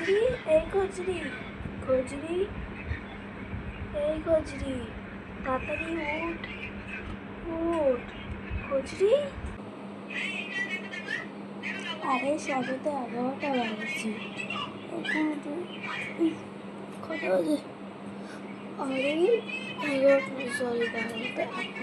খজরি এই খজরি খজরি এই খজরি তাড়াতাড়ি উঠ উঠ খজরি আরে সবে তো এগারোটা বাজছে। এখন তো আরে এগারোটা, সরি বারোটা একটা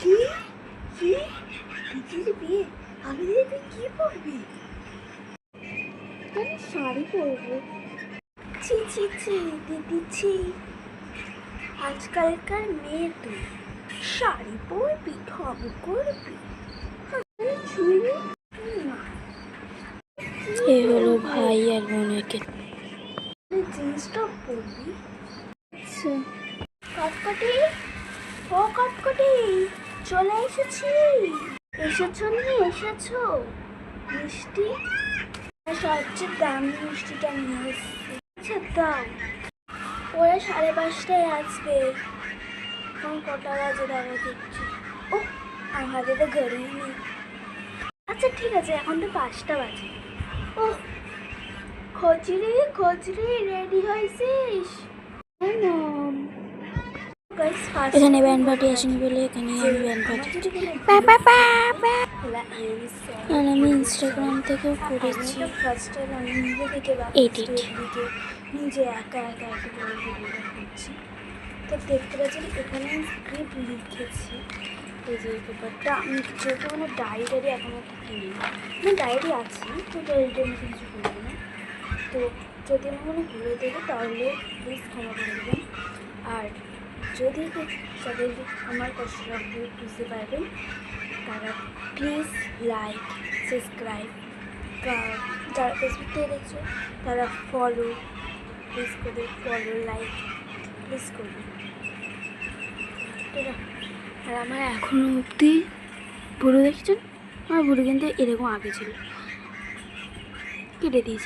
কি? কি? দিদির বিয়ে আমি দিদি কি পরবি? আমি শাড়ি পরবো? ছি ছি ছি দিদি ছি। আজকালকার মেয়ে তুই শাড়ি পরবি ঢং করবি? এ হলো ভাই আর বোনেকে। জিন্সটা পরবি? আচ্ছা। কটকটি? ও কটকটি। চলে এসেছি। এসেছ নি, এসেছ? মিষ্টি? সবচেয়ে দামি মিষ্টিটা নিয়ে এসেছি। আচ্ছা দাও। ওরা সাড়ে পাঁচটায় আসবে। এখন কটা বাজে দাঁড়া দেখছি। ও হাতে তো ঘড়ি নেই। আচ্ছা ঠিক আছে, এখন তো পাঁচটা বাজে। ও খচরি খচরি রেডি হয়েছিস? এখানে ব্যান্ড পার্টি আসেনি বলে এখানে আমি ব্যান্ড পার্টি আর আমি ইনস্টাগ্রাম থেকেও করেছি। আমি এডিট নিজে একা একা একা করে ভিডিওটা করছি। তো দেখতে পাচ্ছেন এখানে আমি স্ক্রিপ্ট লিখেছি। এই যে পেপারটা আমি যেহেতু মানে ডায়েরি টায়েরি এখন একটা কিনি মানে ডায়েরি আছে তো ডায়েরিটার মতো কিছু করব না। তো যদি আমি মনে ভুলে দেবো তাহলে প্লিজ ক্ষমা করে দেবেন। আর যদি যাদের আমার কষ্টটা ভুল বুঝতে পারবেন? তারা প্লিজ লাইক সাবস্ক্রাইব যারা ফেসবুক থেকে দেখছ, তারা ফলো প্লিজ করে ফলো লাইক প্লিজ করবে আর আমার এখনও অবধি বুড়ো দেখছেন আমার ভুরু কিন্তু এরকম আগে ছিল। কেটে দিয়েছিল।